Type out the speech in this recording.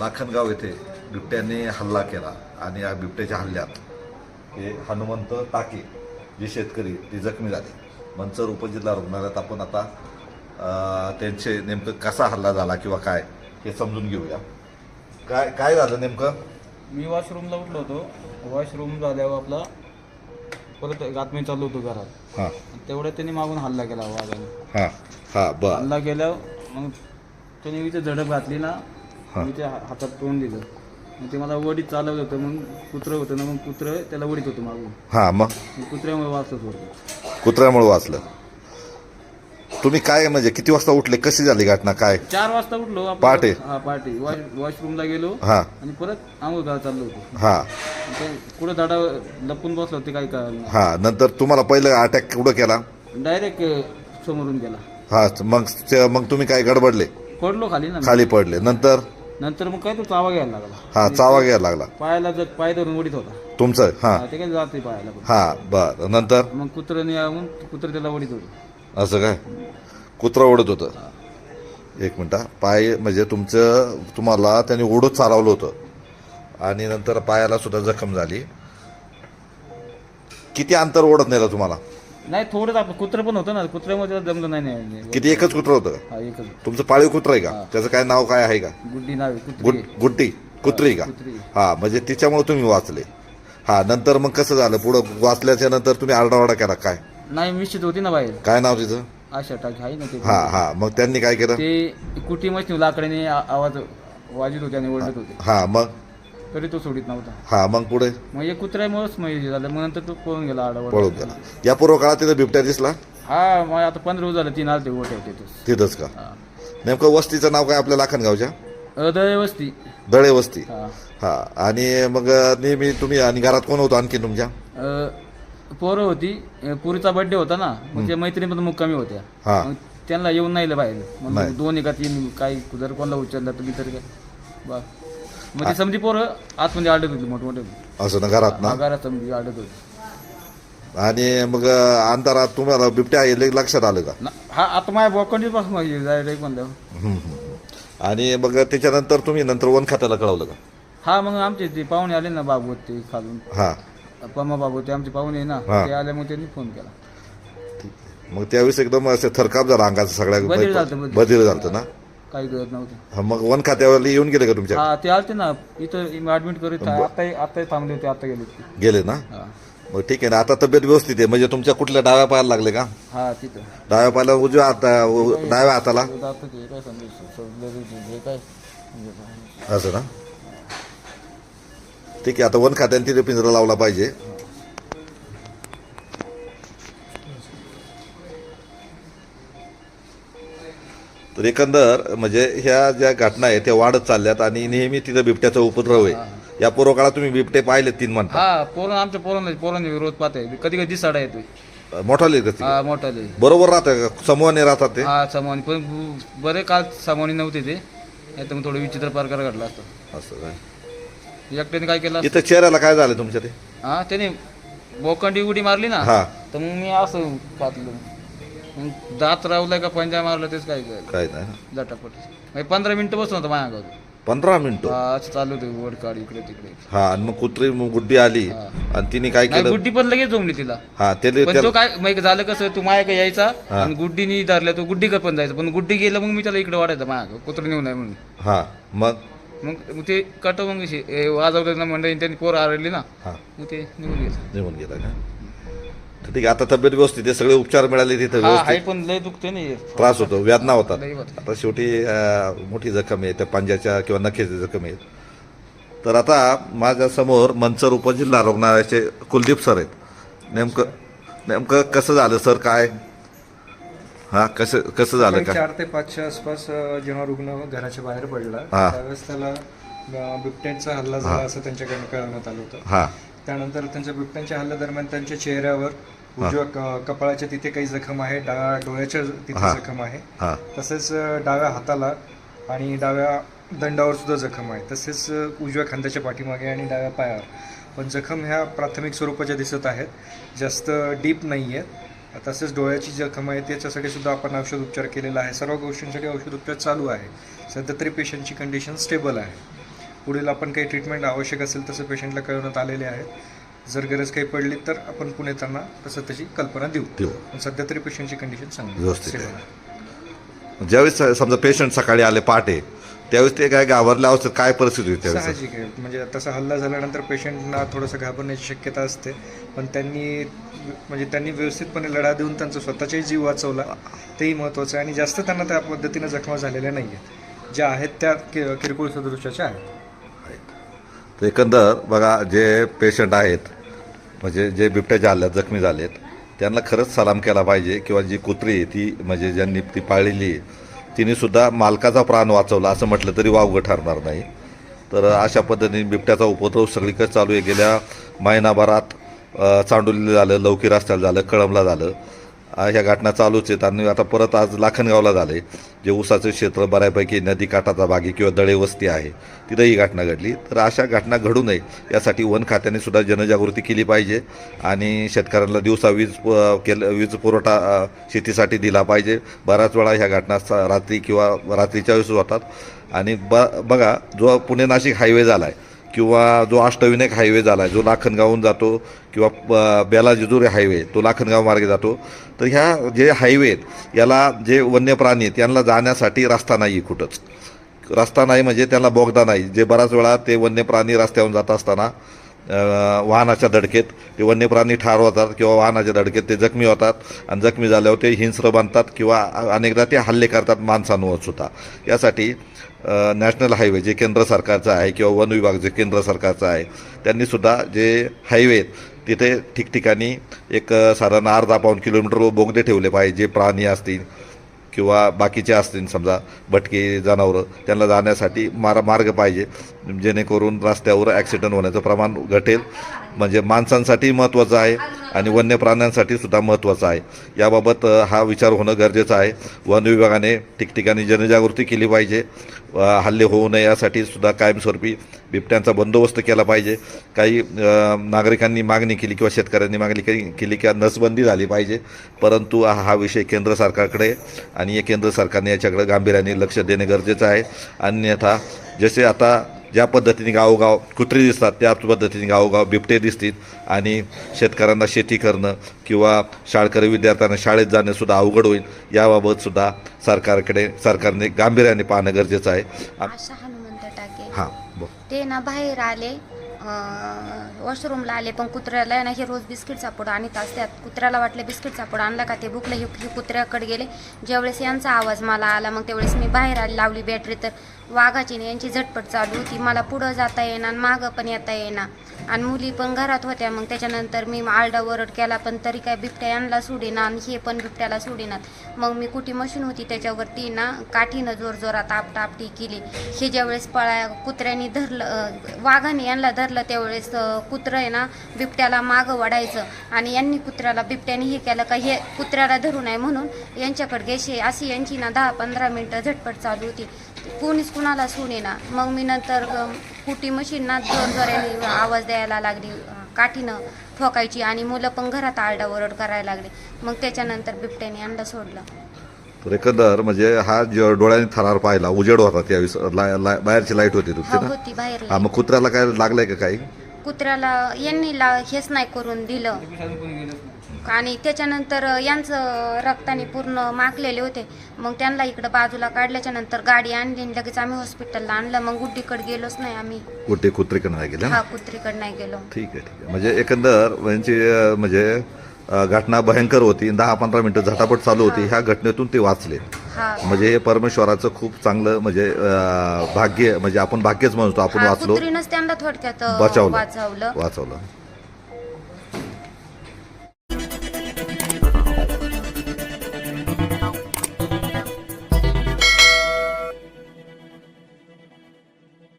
लाखनगाव येथे बिबट्याने हल्ला केला आणि या बिबट्याच्या हल्ल्यात हे हनुमंत टाके जे शेतकरी ते जखमी झाले. मंचर उपजिल्हा रुग्णालयात आपण आता त्यांचे नेमकं कसा हल्ला झाला किंवा काय हे समजून घेऊया. काय काय झालं नेमकं? मी वॉशरूमला उठलो होतो. वॉशरूम झाल्यावर आपला परत आत्मी चालू होतो घरात. हां. तेवढ्यात त्यांनी मागून हल्ला केला वाघाने. हां हां हल्ला केल्यावर मग त्याने इथे झडप घातली ना हा. मी ते हा- हातात तोंड दिलं. मग ते मला वडीत चालवलं होतं मग कुत्रं होतं ना मग कुत्रं त्याला वडीत होतं मागून. हां मग? मग कुत्र्यामुळे वाचत होतं कुत्र्यामुळे वाचलं. तुम्ही काय म्हणजे किती वाजता उठले? कशी झाली घटना? काय? चार वाजता उठलो. आपण- पहाटे? हा पहाटे. वॉश वॉशरूमला गेलो हां. आणि परत आंघोळ करायला चाललो होतो. हां. ते पुढे झाडा लपून बसलो होते काही कळलं हां नंतर तुम्हाला पहिलं अटॅक कुठं केला? डायरेक्ट समोरून गेला हां मग मग तुम्ही काय गडबडले? पडलो खाली ना. खाली पडले. नंतर? नंतर मग काय तो चावा घ्यायला लागला. हां चावा घ्यायला लागला. पायाला जर पाय धरून उडीत होता. तुमचं हां. हा, ते काय जाते पायाला पण. हां बर. नंतर? मग कुत्रं यावून कुत्र त्याला उडीत होतं. असं काय? कुत्रा ओढत होतं. एक मिनटा पाय म्हणजे तुमचं तुम्हाला त्यांनी ओढत चालवलं होतं. आणि नंतर पायाला सुद्धा जखम झाली. किती अंतर ओढत नेलं तुम्हाला? नाही थोडंच आपलं कुत्रं पण होतं ना कुत्र्यामध्ये त्याला जमलं नाही नाही किती एकच कुत्र होतं का? हा एकच. तुमचं पाळीव कुत्र आहे का? त्याचं काय नाव काय आहे का? गुड्डी नाव आहे, गुड कुत्री गुड्डी. कुत्री का? कुत्री. हा म्हणजे तिच्यामुळे तुम्ही वाचले. हा नंतर मग कसं झालं? पुढं वाचल्याच्या नंतर तुम्ही आरडाओरडा केला काय? नाही निश्चित होती ना बाहेर. काय नाव तिचं? अशा टाकी आहे ना ते. हा हा मग त्यांनी काय केलं? ते कुटी मशीन लाकडाने आ- आवाज वाजत होते आणि ओरडत होते. हा मग? तरी तो सोडित नव्हता. हा मग पुढे मग एक कुत्र्यामुळेच मग हे झालं. मग नंतर तो पळून गेला आडावर पळून गेला. या पूर्व काळात तिथं बिबट्या दिसला? हा मग आता पंधरा दिवस झालं तीन आलते ओटे तिथंच. तिथंच का? हा. नेमकं वस्तीचं नाव काय आपल्या लाखनगावच्या अदय वस्ती. दळे वस्ती. हा. हा आणि मग नेहमी तुम्ही आणि घरात कोण होतं आणखी तुमच्या? अ, पोरं होती. अ, पुरीचा बर्थडे होता ना मग त्या मैत्रिणी पण मुक्कामी होत्या. हा. मग त्यांना येऊन नाही बाहेर. मग. दोन एका तीन काही जर कोणाला उचलला तर मी तरी काय बा. मग ती समजी पोरं आतमध्ये आडत होती मोठमोठे असं ना घरात ना? घरात समजी आडत होती. आणि मग अंधारात तुम्हाला बिबट्या हे लक्षात आलं का? ना- हा आता माझ्या बोकंडी पासून डायरेक्ट म्हणलं हम्म, हम्म. आणि मग त्याच्यानंतर तुम्ही नंतर वन खात्याला कळवलं का? हा मग आमचे ते पाहुणे आले ना बाबू ते खालून. हा. पम्मा बाबू ते आमचे पाहुणे आहे ना हा. ते आले मग त्यांनी फोन केला. मग त्यावेळेस एकदम असं थरकाप झाला अंगाचं बधीर सगळ्या झालतं, बधीर. बधीर झालं ना? काही कळत नव्हतं. हा, मग वन खात्यावाले येऊन गेले का तुमच्या हा ते आलते ना. इथं ऍडमिट करीत आता आता थांबले होते आता गेले ते. गेले ना? हा. मग ठीक आहे ना. आता तब्येत व्यवस्थित आहे. म्हणजे तुमच्या कुठल्या डाव्या पायाला लागले का? हा तिथं. डाव्या पायाला उजव्या हाता उ- डाव्या हाताला? जातं ते काय म्हणजे असं ना? ठीक आहे. आता वन खात्याने तिथे पिंजरा लावला पाहिजे. तर एकंदर म्हणजे ह्या ज्या घटना आहेत त्या वाढत चालल्यात आणि नेहमी तिथं बिबट्याचा उपद्रव आहे. या पूर्व काळात तुम्ही बिबटे पाहिले तीन म्हणता. हा पोरण आमच्या पोरांना पोरांनी विरोध पाहते कधी कधी दिसाडा येतोय. मोठा लेख हा मोठा लय बरोबर राहतं का? समूहाने राहतात ते? हा सामान्य पण ब- बरे काळ सामान्य नव्हते ते. नाही तर मग थोडं विचित्र प्रकार घडला असतो. असं काय? एकट्याने काय केलं इथं चेहऱ्याला काय झालं तुमच्या ते? हा त्याने बोकंडी उडी मारली ना हा. तर मग मी असं पातलं मग दात रावलाय का पंजा मारला तेच काय कळलं. काय नाही. म्हणजे पंधरा मिनिटं बसलो होतं माझ्या अंगावर पंधरा मिनिटं? असं चालू होतं वड काढ इकडे तिकडे. हा आणि मग कुत्री मग गुड्डी आली. आणि तिने काय नाही केलं? गुड्डी पण लगेच जमली तिला. हा त्याला पण तो काय मग झालं कसं तू माया काय यायचा? आणि गुड्डीनी धरल्या तो गुड्डी पण जायचं. पण गुड्डी गेलं मग मी त्याला इकडे वाढायचं माया कुत्र नेऊ नये म्हणून. हा मग? मग मग ते कट मग ए, वाजवलं ना मंडळी त्यांनी पोर आरडली ना. हा. मग ते निघून गेलं. निघून गेला का? तर ठीक आहे आता तब्येत व्यवस्थित आहे सगळे उपचार मिळाले तिथे हा व्यवस्थित. पण लय दुखते नाही त्रास होतो वेदना होतात. लय होत आता शेवटी अं, मोठी जखम आहे त्या पांज्याच्या किंवा नखेची जखम आहेत तर आता माझ्यासमोर मंचर उपजिल्हा रुग्णालयाचे कुलदीप सर आहेत. नेमकं नेमकं कसं झालं सर काय? हा कसं कसं झालं काय? चार ते पाचच्या आसपास अ, जेव्हा रुग्ण घराच्या बाहेर पडला हा. त्यावेळेस त्याला अ, बिबट्यांचा हल्ला झाला असं त्यांच्याकडनं कळवण्यात आलं होतं. हा. त्यानंतर त्यांच्या बिबट्यांच्या हल्ल्यादरम्यान त्यांच्या चेहऱ्यावर उजव्या क- कपाळाच्या तिथे काही जखम आहे डाव्या डोळ्याच्या तिथे जखम आहे. हा. तसेच अ, डाव्या हाताला आणि डाव्या दंडावर सुद्धा जखम आहे. तसेच अ, उजव्या खांद्याच्या पाठीमागे आणि डाव्या पायावर. पण जखम ह्या प्राथमिक स्वरूपाच्या दिसत आहेत. जास्त डीप नाही आहेत तसेच डोळ्याची जखम आहे त्याच्यासाठी सुद्धा आपण औषध उपचार केलेला आहे. सर्व गोष्टींसाठी औषध उपचार चालू आहे. सध्या तरी पेशंटची कंडिशन स्टेबल आहे. पुढील आपण काही ट्रीटमेंट आवश्यक असेल तसं पेशंटला कळवण्यात आलेले आहे जर गरज काही पडली तर आपण पुणे त्यांना तसं त्याची कल्पना देऊ. देऊ. पण सध्या तरी पेशंटची कंडिशन चांगली व्यवस्थित आहे. stable आहे. ज्यावेळेस समजा पेशंट सकाळी आले पहाटे त्यावेळेस ते काय घाबरल्या अवस्थेत काय परिस्थिती होती त्यावेळेस? साहजिक आहे. म्हणजे तसा हल्ला झाल्यानंतर पेशंटना थोडंसं घाबरण्याची शक्यता असते. पण त्यांनी म्हणजे त्यांनी व्यवस्थितपणे लढा देऊन त्यांचा स्वतःचाही जीव वाचवला तेही महत्त्वाचं आहे. आणि जास्त त्यांना त्या पद्धतीनं जखमा झालेल्या नाही आहेत ज्या आहेत त्या कि- किरकोळ सदृशाच्या आहेत. तर एकंदर बघा जे पेशंट आहेत म्हणजे जे बिबट्याच्या हल्ल्यात जखमी झालेत त्यांना खरंच सलाम केला पाहिजे किंवा जी कुत्री आहे ती म्हणजे ज्यांनी ती पाळलेली आहे तिने सुद्धा मालकाचा प्राण वाचवला असं म्हटलं तरी वावगं ठरणार नाही. तर अशा पद्धतीने बिबट्याचा उपद्रव सगळीकडे चालू आहे. गेल्या महिनाभरात चांडोलीला झालं लवकी रस्त्याला झालं कळमला झालं. ह्या घटना चालूच आहेत. आणि आता परत आज लाखनगावला झाले जे ऊसाचं क्षेत्र बऱ्यापैकी नदी काठाचा भागी किंवा दळे वस्ती आहे तिथं ही घटना घडली. तर अशा घटना घडू नये यासाठी वन खात्याने सुद्धा जनजागृती केली पाहिजे आणि शेतकऱ्यांना दिवसा वीज प- केल वीज पुरवठा शेतीसाठी दिला पाहिजे. बऱ्याच वेळा ह्या घटना रात्री किंवा रात्रीच्या वेळेस होतात. आणि ब बघा जो पुणे नाशिक हायवे झाला आहे किंवा जो अष्टविनायक हायवे झाला आहे जो लाखनगावहून जातो किंवा ब- बेला हायवे तो लाखनगाव मार्गे जातो तर ह्या जे हायवे आहेत याला जे वन्य प्राणी आहेत यांना जाण्यासाठी रस्ता नाही आहे कुठंच. रस्ता नाही म्हणजे त्याला बोगदा नाही. जे बऱ्याच वेळा ते वन्य प्राणी रस्त्यावरून जात असताना वाहनाच्या धडकेत ते वन्य प्राणी ठार होतात किंवा वाहनाच्या धडकेत ते जखमी होतात आणि जखमी झाल्यावर ते हिंस्र बनतात किंवा अनेकदा ते हल्ले करतात माणसांवर सुद्धा. यासाठी नॅशनल हायवे जे केंद्र सरकारचं आहे किंवा वन विभाग जे केंद्र सरकारचं आहे त्यांनीसुद्धा जे हायवे आहेत तिथे ठिकठिकाणी एक साधारण अर्धा पाऊण किलोमीटर बोगदे ठेवले पाहिजे जे प्राणी असतील किंवा बाकीचे असतील समजा भटके जनावरं त्यांना जाण्यासाठी मार मार्ग पाहिजे. जेणेकरून रस्त्यावर ॲक्सिडेंट होण्याचं प्रमाण घटेल. म्हणजे माणसांसाठी महत्त्वाचं आहे आणि वन्य प्राण्यांसाठी सुद्धा महत्त्वाचं आहे. याबाबत हा विचार होणं गरजेचं आहे. वन विभागाने ठिकठिकाणी जनजागृती केली पाहिजे. हल्ले होऊ नये यासाठी सुद्धा कायमस्वरूपी बिबट्यांचा बंदोबस्त केला पाहिजे. काही नागरिकांनी मागणी केली किंवा शेतकऱ्यांनी मागणी केली किंवा नसबंदी झाली पाहिजे. परंतु हा हा विषय केंद्र सरकारकडे आणि हे केंद्र सरकारने याच्याकडे गांभीर्याने लक्ष देणे गरजेचं आहे. अन्यथा जसे आता ज्या पद्धतीने गावोगाव कुत्रे दिसतात त्या पद्धतीने गावोगाव बिबटे दिसतील आणि शेतकऱ्यांना शेती करणं किंवा शाळकरी विद्यार्थ्यांना शाळेत जाणं सुद्धा अवघड होईल याबाबत सुद्धा सरकारकडे सरकारने गांभीर्याने पाहणं गरजेचं आहे. हां ब ते ना बाहेर आले वॉशरूमला आले पण कुत्र्याला आहे ना हे रोज बिस्किट पुड आणत असतात. कुत्र्याला वाटलं बिस्किट सापडू आणला का ते भुकलं हे हे कुत्र्याकडे गेले. ज्यावेळेस यांचा आवाज मला आला मग त्यावेळेस मी बाहेर आली लावली बॅटरी तर. वाघाची यांची झटपट चालू होती. मला पुढं जाता येणार मागं पण येता येणार आणि मुली पण घरात होत्या. मग त्याच्यानंतर मी आरडा वरड केला पण तरी काय बिबट्या यांना सोडेना आणि हे पण बिबट्याला सोडेनात. मग मी कुठे मशीन होती त्याच्यावरती ना काठीनं जोर जोरात केली. हे ज्यावेळेस पळा कुत्र्याने धरलं वाघाने यांना धरलं त्यावेळेस कुत्रं आहे ना बिबट्याला मागं वाढायचं. आणि यांनी कुत्र्याला बिबट्याने हे केलं का हे कुत्र्याला धरू नये म्हणून यांच्याकडे गेशे अशी यांची ना दहा पंधरा मिनटं झटपट चालू होती. कोणीच कुणाला सोडेना. मग मी नंतर कुटी मशीनना जोर जोराने आवाज द्यायला लागली काठीनं ठोकायची आणि मुलं पण घरात आरडाओरड करायला लागले. मग त्याच्यानंतर बिबट्याने यांना सोडलं. तर एकंदर म्हणजे हा ज- डोळ्याने थरार पाहिला उजेड होता त्यावेळेस ला- ला- बाहेरची लाइट होती हा तुमची ना? होती बाहेर हा मग कुत्र्याला काय लागलंय का काही? कुत्र्याला यांनी ला हेच नाही करून दिलं. आणि त्याच्यानंतर यांचं रक्ताने पूर्ण माखलेले होते. मग त्यांना इकडं बाजूला काढल्याच्या नंतर गाडी आणली आणि लगेच आम्ही हॉस्पिटलला आणलं. मग गुड्डीकडे गेलोच नाही आम्ही. कुठे कुत्रीकडे नाही गेले हा कुत्रीकडे नाही गेलो. ठीक आहे ठीक आहे. म्हणजे एकंदर यांची अं, म्हणजे अं, घटना भयंकर होती. दहा पंधरा मिनिटं झटापट चालू होती. ह्या घटनेतून ते वाचले. हा. म्हणजे हे परमेश्वराचं खूप चांगलं म्हणजे अं, भाग्य म्हणजे आपण भाग्यच म्हणतो आपण हा वाचलो. कुत्रीनंच त्यांना थोडक्यात. वाचवलं. वाचवलं.